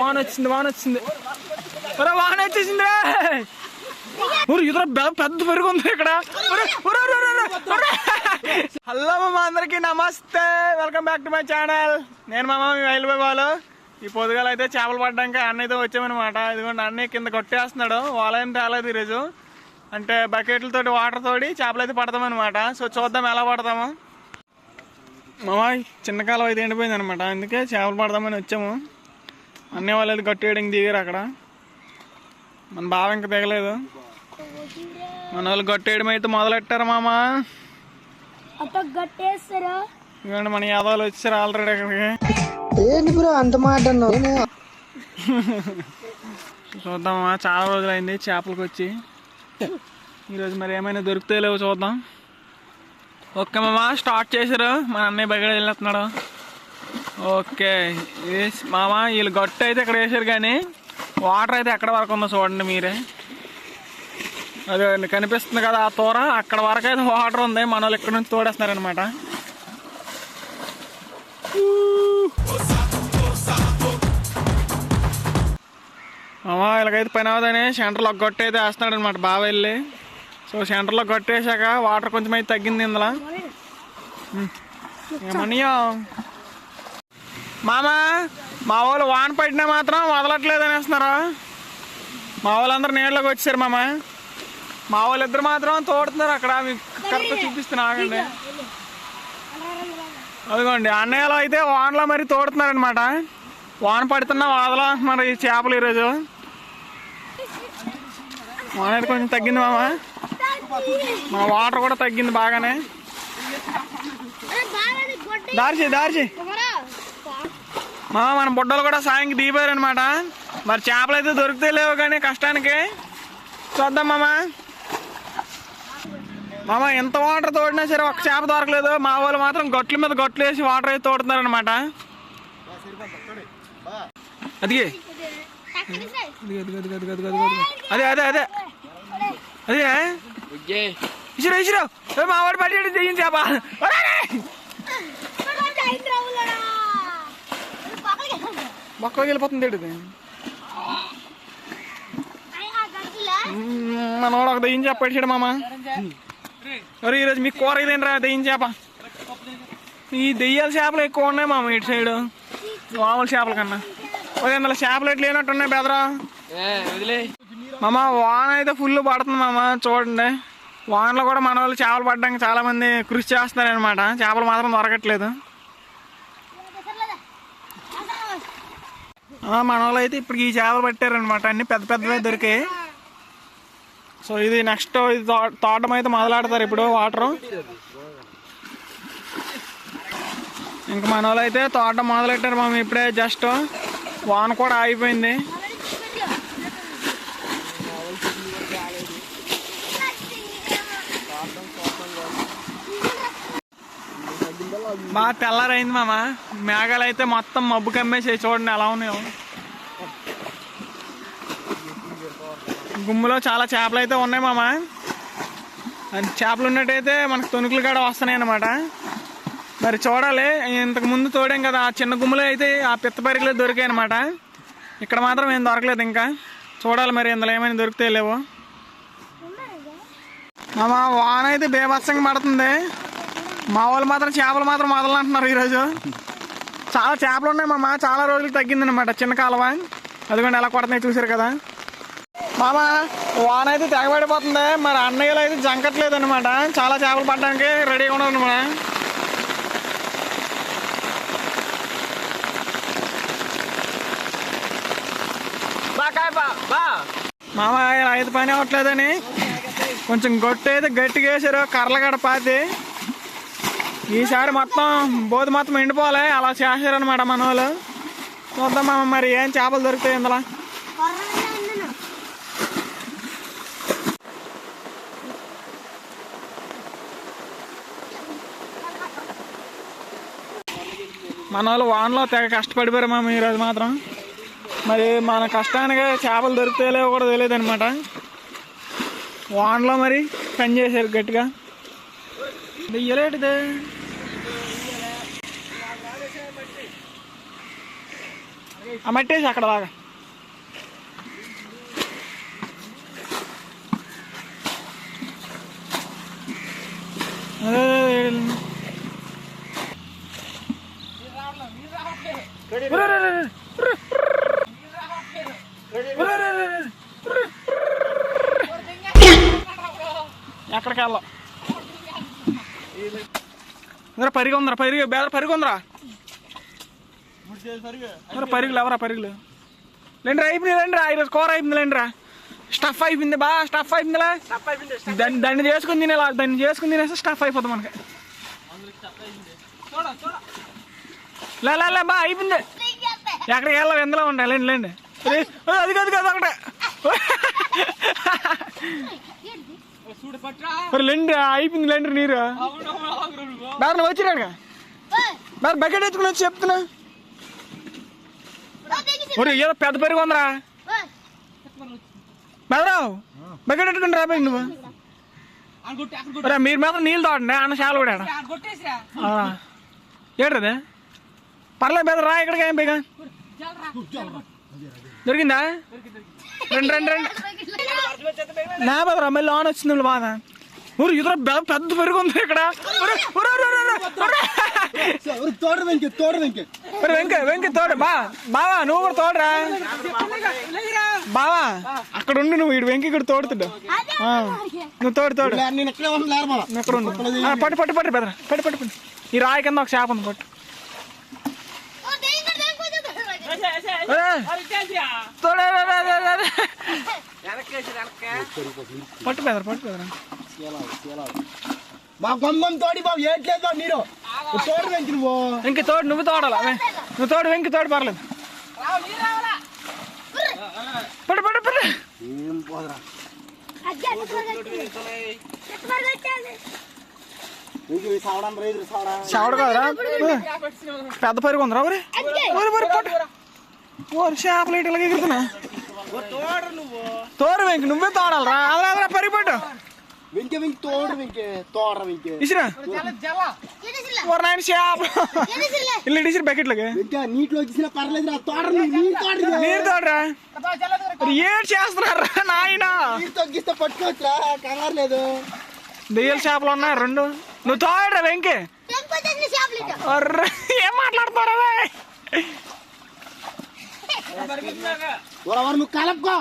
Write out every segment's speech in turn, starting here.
వాన వచ్చింది వాన వచ్చింది. ఒరే వాన వచ్చేసింది ఊరు ఇద్దరు పెద్ద పెరుగు ఉంది ఇక్కడ. హలో మా అందరికి నమస్తే. Welcome back to my channel నేను మామ మీ వైల్డ్ వాళ్ళు ఈ పొద్దుగాల అయితే చేపలు పడ్డానికి అయితే వచ్చామన్నమాట. ఇదిగోండి అన్నయ్య కింద కొట్టేస్తున్నాడు. వాళ్ళేం తేలేదు ఈరోజు. అంటే బకెట్లతోటి వాటర్ తోడి చేపలు అయితే పడతామన్నమాట. సో చూద్దాం ఎలా పడతాము. మామ చిన్న కాలం అయితే ఎండిపోయింది అనమాట అందుకే చేపలు పడదామని వచ్చాము. అన్నీ వాళ్ళు అయితే గట్టి వేయడానికి దిగారు అక్కడ. మన బావ ఇంకా దిగలేదు. మన వాళ్ళు గట్టి వేయడం అయితే మొదలెట్టారు మామ. ఇవ్వండి మన యాదవాళ్ళు వచ్చారు ఆల్రెడీ అక్కడికి. ఏంటి బ్రో అంత మాట చూద్దామా చాలా రోజులైంది చేపలకు వచ్చి. ఈరోజు మరి ఏమైనా దొరికితే లేవు చూద్దాం. ఓకే మామ స్టార్ట్ చేశారు. మా అన్నయ్య బయట వెళ్ళిస్తున్నాడు ఓకే. మామ వీళ్ళు గట్టు అయితే ఇక్కడ వేసారు కానీ వాటర్ అయితే ఎక్కడ వరకు ఉందో చూడండి మీరే. అదే కనిపిస్తుంది కదా ఆ తోర అక్కడ వరకు అయితే వాటర్ ఉంది. మన వాళ్ళు ఇక్కడ నుంచి తోడేస్తున్నారనమాట అమ్మా ఇలాగైతే పని అవదని సెంటర్లో గొట్టు అయితే వేస్తున్నాడు అనమాట బాగా వెళ్ళి. సో సెంటర్లో గొట్టేసాక వాటర్ కొంచెం అయితే తగ్గింది ఇందులో. ఉమ్. మామ మా వాళ్ళు వాన పడినా మాత్రం వదలట్లేదు అనేస్తున్నారు? మా వాళ్ళందరూ నీళ్ళకి వచ్చారు మామ. మా వాళ్ళు ఇద్దరు మాత్రం తోడుతున్నారు అక్కడ. మీకు కరెక్ట్ చూపిస్తున్నా ఆగండి. అదిగోండి అన్నయ్యలో అయితే వానలో మరి తోడుతున్నారు అనమాట వాన పడుతున్నా వదల మరి ఈ చేపలు ఈరోజు. వాన కొంచెం తగ్గింది మామ. మా వాటర్ కూడా తగ్గింది బాగానే. దార్చి దార్చి మా మన బుడ్డలు కూడా సాయంకి దిగిపోయారు అనమాట మరి చేపలు అయితే దొరికితే లేవు కానీ కష్టానికి. చూద్దాం మామ. మామ ఎంత వాటర్ తోడినా సరే ఒక్క చేప దొరకలేదు. మా వాళ్ళు మాత్రం గట్ల మీద గట్లు వేసి వాటర్ అయితే తోడుతున్నారు అనమాట అది అదే అదే. అదే అదే ఇసిరా ఇసిరా. మా వాడు పట్టి తెయ్యం చేప. మొక్కలోకి వెళ్ళిపోతుంది ఇది? మనోడు ఒక దెయ్యం చేప పడిచాడు మామ. మరి ఈరోజు మీకు కూర ఇదేంట్రా? దెయ్యం చేప. ఈ దెయ్యాల చేపలు ఎక్కువ ఉన్నాయి మామ ఇటు సైడ్. మామూలు చేపల కన్నా. ఒక ఇందులో చేపలు ఎట్లు లేనట్టున్నాయి బెదరా. మామ వాన అయితే ఫుల్ పడుతుంది మామ చూడండి. వానలో కూడా మన వాళ్ళు చేపలు పడడానికి చాలా మంది కృషి చేస్తున్నారు అనమాట చేపలు మాత్రం దొరకట్లేదు. మన వాళ్ళు అయితే ఇప్పుడు ఈ చేపలు పట్టారనమాట అన్ని పెద్ద పెద్దవే దొరికాయి. సో ఇది నెక్స్ట్ ఇది తోటం అయితే మొదలాడతారు ఇప్పుడు వాటరు ఇంకా మన వాళ్ళు అయితే తోట మొదలెట్టారు మేము ఇప్పుడే జస్ట్ వాన కూడా ఆగిపోయింది. బాగా తెల్లారైంది మామ. మేఘాలు అయితే మొత్తం మబ్బు కమ్మేసాయి చూడండి ఎలా ఉన్నాయో. గుమ్ములో చాలా చేపలు అయితే ఉన్నాయి మామ. అది చేపలు ఉన్నట్టయితే మనకు తొనుకులు కూడా వస్తున్నాయి అన్నమాట. మరి చూడాలి ఇంతకు ముందు తోడాం కదా ఆ చిన్న గుమ్ములో అయితే ఆ పిత్త పరికలు దొరికాయి అనమాట ఇక్కడ మాత్రం ఏం దొరకలేదు ఇంకా. చూడాలి మరి ఇందులో ఏమైనా దొరికితే లేవో. మామ వాన అయితే బేభత్సంగా పడుతుంది. మా వాళ్ళు మాత్రం చేపలు మాత్రం మొదలంటున్నారు ఈరోజు. చాలా చేపలు ఉన్నాయి మామ చాలా రోజులు తగ్గింది అనమాట చిన్న కాలువ. అదిగోండి ఎలా కొడుతున్నాయి చూసారు కదా. మామ వాన అయితే తెగబడిపోతుంది మరి అన్నయ్యలు అయితే జంకట్లేదు అనమాట చాలా చేపలు పట్టడానికి రెడీగా ఉన్నారు అనమాట మామ అయితే పని అవ్వట్లేదని. కొంచెం గొట్టు అయితే గట్టిగా వేసారు కర్రలు గడ పాతి ఈసారి మొత్తం బోధ మొత్తం ఎండిపోవాలి. అలా చేసారనమాట మన వాళ్ళు చూద్దాం మనం మరి ఏం చేపలు దొరుకుతాయి ఇందులో. మన వాళ్ళు వానలో తెగ కష్టపడిపోయారు మామ ఈరోజు మాత్రం. మరి మన కష్టానికి చేపలు దొరుకుతాయో కూడా తెలియదు అనమాట వానలో మరి పని చేశారు గట్టిగా. ఇయ్యలేటిదే ఆ మట్టి వేసి అక్కడ బాగా ఎక్కడికి వెళ్ళాం ఇంద్ర పరిగె ఉందిరా పరిగె బేదర పరిగె ఉందిరా పరిగెలు ఎవరా పరిగెలు? లేండిరా అయిపోయింది లేండిరా ఈరోజు కూర అయిపోయింది లేండిరా. స్టఫ్ అయిపోయింది బా స్టఫ్ అయిపోయిందిలే. దాన్ని దాన్ని చేసుకుని తినేలా దాన్ని చేసుకుని తినేస్తే స్టఫ్ అయిపోతుంది మనకి. లే లే, లే బా అయిపోయింది. ఎక్కడికి వెళ్ళాం ఎందులో ఉంటాయి లేండి లేండి. అది కాదు కాదు ఒకటే. మరి లేండి అయిపోయింది లేండి నీరు. దారిలో వచ్చిరాడుగా? మరి బకెట్ ఎత్తుకుని వచ్చి చెప్తున్నా. ఒరే ఏదో పెద్ద పెరుగు ఉందిరా. బెదరావు బకెట్ ఎట్టుకుని రా నువ్వు? ఒరే మీరు మాత్రం నీళ్ళు తోడండి అన్న చాలా కూడా ఏడ్రదే? పర్లేదు బెదర రా ఇక్కడికి ఏం బేగా దొరికిందా? రెండు రెండు రెండు. నా బెదరా మళ్ళీ ఆన్ వచ్చింది బాధ ఊరు ఇద్దరు పెద్ద పెద్ద పెరుగు ఉంది ఇక్కడ. ఒరే, ఒరే, ఒరే, ఒరే, ఒరే, ఒరే. తోట వెంకి తోట వెంకి. వెంక వెంక తోడు. బా బావా నువ్వు కూడా తోడరా. బావా. అక్కడ ఉండు నువ్వు ఇడు వెంకి ఇక్కడ తోడుతుడు. నువ్వు తోడు తోడు. నేను ఎక్కడే ఎక్కడ ఉండు. పట్టు పట్టు పట్టు బెదరా పట్టు పట్టు పట్టు. ఈ రాయి కింద ఒక చేప ఉంది పట్టు. తోడు. పట్టు బెదరా పట్టు బెదరా మా గొమ్మం తోడి బాబు ఏట్లేదు మీరు తోట వెంకి నువ్వు. వెంకి తోడు నువ్వు తోడాలా? వె- నువ్వు తోడు వెంకి తోడు పర్లేదు. పట్టు పట్టు పట్టు ఏం పోదరా. చావడు కదరా. పెద్ద పరుగు ఉందిరా ఒరే. పట్టు ఓరి చేపలు ఇటు ఇలాగ ఎగురుతున్నా తోడు వెంకి నువ్వే తోడాలరా. అలా అలా పరిగి పట్టు. వెంకి వెంకి తోడు వెంకి తోడ వెంకి. ఇసిరా. నాయన చేపలు ఇల్లు ఇసిరి బకెట్లకి. వెంకి నీటిలో తీసిన పర్లేదు రా తోట నీరు తోట నీరు తోడరా. ఏడు చేస్తున్నారా నాయన? నీరు తగ్గిస్తే పట్టుకోవచ్చురా కంగారు లేదు. దెయ్యాల చేపలు ఉన్నాయి రెండు. నువ్వు తోడరా వెంకి. ఏం మాట్లాడుతున్నారా ఎవరు నువ్వు కలపకో.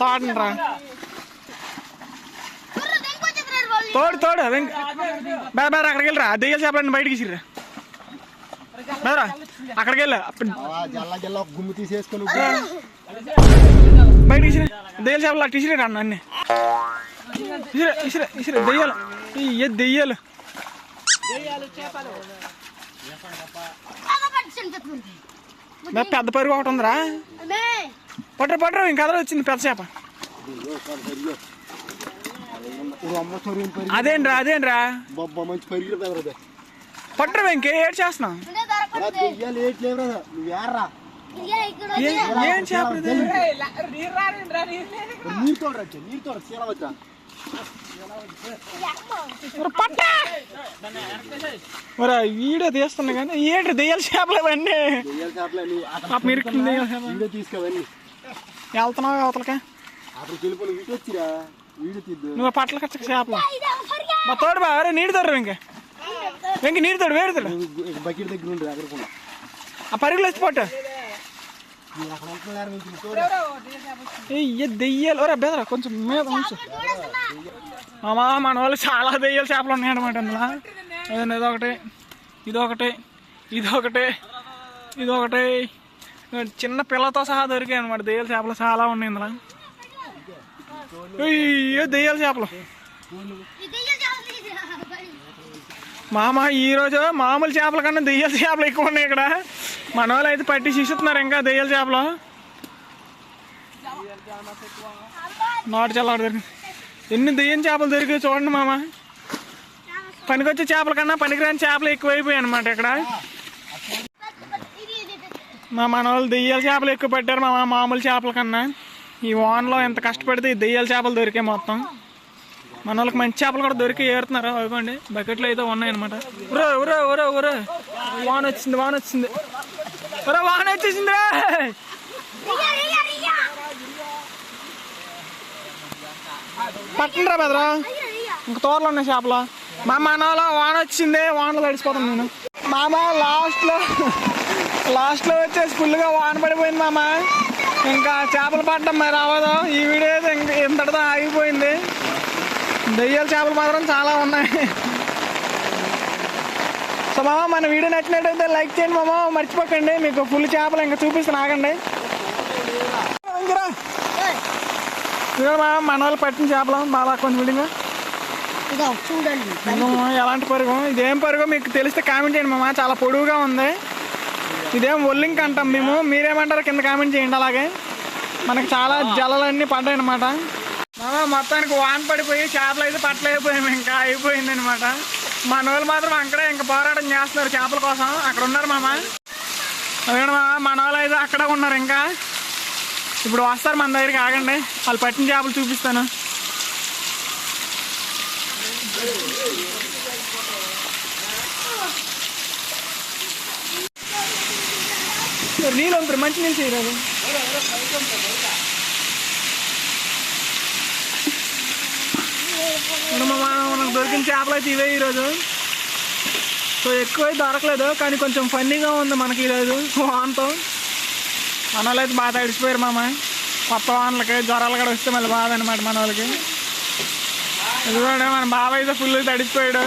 తోట మరి తోడు తోడు వెంక బే బేరా అక్కడికి వెళ్ళరా. దెయ్యాల చేపలన్నీ బయటికి ఇసిర్రా. బేరా అక్కడికి వెళ్ళా. గుమ్ము తీసేసుకొని బయటికి ఇసిరే దెయ్యాల చేపలు అట్టు ఇసిరే అన్న అన్ని. ఇసిరే ఇసిరే ఇసిరే దెయ్యాలు. ఏ దెయ్యాలు. పెద్ద పరుగు ఒకటి ఉందిరా. పట్టు పట్టరు ఇంకా అదర వచ్చింది పెద్ద చేప. అదేంట్రా అదేంట్రా? పట్టరు ఇంకే ఏడు ఏర్రా ఏ- ఇది? నీరు తోడరా నీరు. తోడ. చీల వచ్చా. ఒరే వీడియో తీస్తున్నా కానీ ఏంటి దెయ్యాల చేపలు ఇవన్నీ? మీరు వీడియో తీసుకోవన్నీ. వెళ్తున్నావు అవతలకి? నువ్వు పట్ల కచ్చక చేపలు. మా తోడు బా అరే నీరు తోడు ఇంక. ఇంక నీరు తోడు వేడి తోడు. బకెట్ దగ్గర ఉండు అక్కడ ఆ పరుగులు వచ్చి పట్టు. ఏ దెయ్యాలు. ఒరే బెదరా కొంచెం మీద ఉంచు. అమ్మా మన వాళ్ళు చాలా దెయ్యాలు చేపలు ఉన్నాయి అనమాట అందులో. ఏదైనా ఇదొకటి ఇదొకటి ఇదొకటి ఇదొకటి చిన్న పిల్లతో సహా దొరికాయి అనమాట దెయ్యాల చేపలు చాలా ఉన్నాయి ఇందులో అయ్యో దెయ్యాల చేపలు. మామ ఈ రోజు మామూలు చేపల కన్నా దెయ్యాల చేపలు ఎక్కువ ఉన్నాయి ఇక్కడ. మన వాళ్ళు అయితే పట్టి శిస్తున్నారు ఇంకా దెయ్యాల చేపలు. నాటు చల్లవాడు దొరికింది. ఎన్ని దెయ్యం చేపలు దొరికాయి చూడండి మామ. పనికొచ్చే చేపల కన్నా పనికిరాని చేపలు ఎక్కువైపోయాయి అనమాట ఇక్కడ. మా మన వాళ్ళు దెయ్యాల చేపలు ఎక్కువ పట్టారు మా మామూలు చేపల కన్నా. ఈ వాన్లో ఎంత కష్టపడితే ఈ దెయ్యాల చేపలు దొరికాయి మొత్తం. మన వాళ్ళకి మంచి చేపలు కూడా దొరికి ఏరుతున్నారు అవ్వండి బకెట్లు అయితే ఉన్నాయన్నమాట. ఉరే ఉరే ఉరే ఉరే వాన వచ్చింది వాన వచ్చింది ఉరే వాన వచ్చేసింది పట్టండి రా బెదరా. ఇంక తోరలు ఉన్నాయి చేపలు? మా మనలో వాన వచ్చింది వానలో తడిసిపోతాను నేను. మామ లాస్ట్లో లాస్ట్లో వచ్చేసి ఫుల్గా వాన పడిపోయింది మామ. ఇంకా చేపలు పట్టడం మరి అవ్వదు. ఈ వీడియో అయితే ఇంక ఇంతటితో ఆగిపోయింది. దెయ్యాల చేపలు మాత్రం చాలా ఉన్నాయి. సో మామ మన వీడియో నచ్చినట్టయితే లైక్ చేయండి మామ. మర్చిపోకండి. మీకు ఫుల్ చేపలు ఇంకా చూపిస్తాను. ఆగండి. మామ మన వాళ్ళు పట్టిన చేపలు బాగా కొంచెం విడిగా. చూడండి. ఎలాంటి పరుగు? ఇదేం పరుగు? మీకు తెలిస్తే కామెంట్ చేయండి మామ చాలా పొడువుగా ఉంది. ఇదేం ఒల్లింక్ అంటాం మేము. మీరేమంటారు కింద కామెంట్ చేయండి అలాగే. మనకి చాలా జలలన్నీ పడ్డాయి అనమాట మామ మొత్తానికి వాన పడిపోయి చేపలు అయితే పట్టలేకపోయాము ఇంకా అయిపోయింది అనమాట మన వాళ్ళు మాత్రం అక్కడే ఇంకా పోరాటం చేస్తున్నారు చేపల కోసం. అక్కడ ఉన్నారు మామ. అదే మామ మన వాళ్ళు అయితే అక్కడే ఉన్నారు ఇంకా. ఇప్పుడు వస్తారు మన దగ్గరికి ఆగండి. వాళ్ళు పట్టిన చేపలు చూపిస్తాను. నీళ్ళు ఉంటారు మంచి నీళ్ళు చేయరాదు. మనకు దొరికిన చేపలు అయితే ఇవే ఈరోజు. సో ఎక్కువ అయితే దొరకలేదు కానీ కొంచెం ఫన్నీగా ఉంది మనకి ఈరోజు వాంతం మన అయితే బాగా తడిసిపోయారు మామ. కొత్త వానలకి జ్వరాలు కూడా వస్తే మళ్ళీ బాధ అనమాట మన వాళ్ళకి చూడండి మన బాబాయ్ అయితే ఫుల్ తడిసిపోయాడు.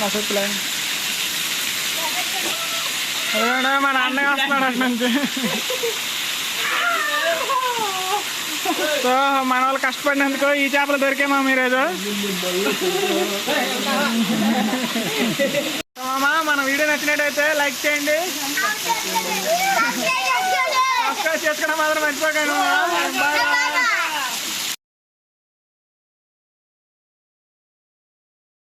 మా చెప్పులే. ఎందుకంటే మన అన్నయ్య వస్తున్నాడు అటు నుంచి. సో మన వాళ్ళు కష్టపడినందుకు ఈ చేపలు దొరికేమా మీరేదో మన వీడియో నచ్చినట్టయితే లైక్ చేయండి. సబ్స్క్రైబ్ చేసుకోవడం మాత్రం మర్చిపోకండి. బాయ్